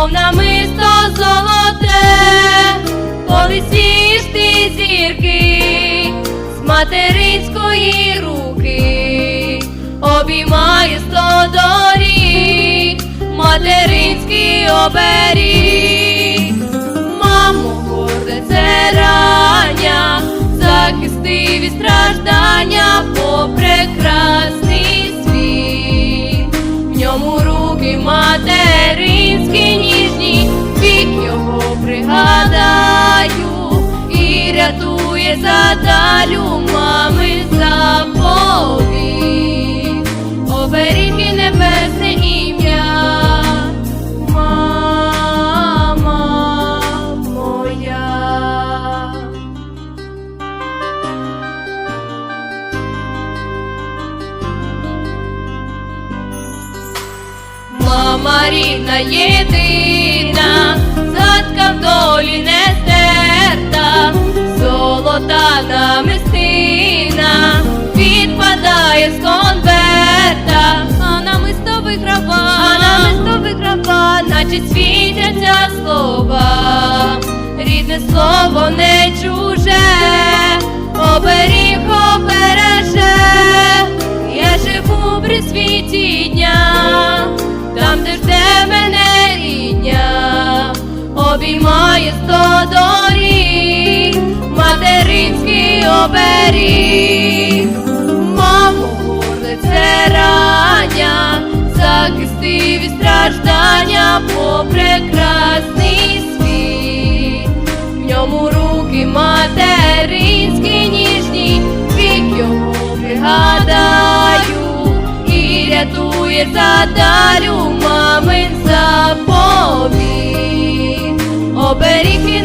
мов намисто золоте, коли сієш ти зірки з материнської руки, обіймає сто доріг, материнський оберіг. Мамо, горде це рання, захисти від страждання по рятує задалю мами заповіт. Оберіги небесне ім'я. Мама моя. Мама рідна єдина, згадка в виграва, а намисто виграва, наче світяться слова, рідне слово не чуже, оберіг обереже, я живу при світі дня, там, де жде мене рідня, обіймає сто доріг, материнський оберіг, від страждання по прекрасний світ, в ньому руки материнські ніжні, вік його пригадаю і рятує задалю мамин заповіт, оберіг і.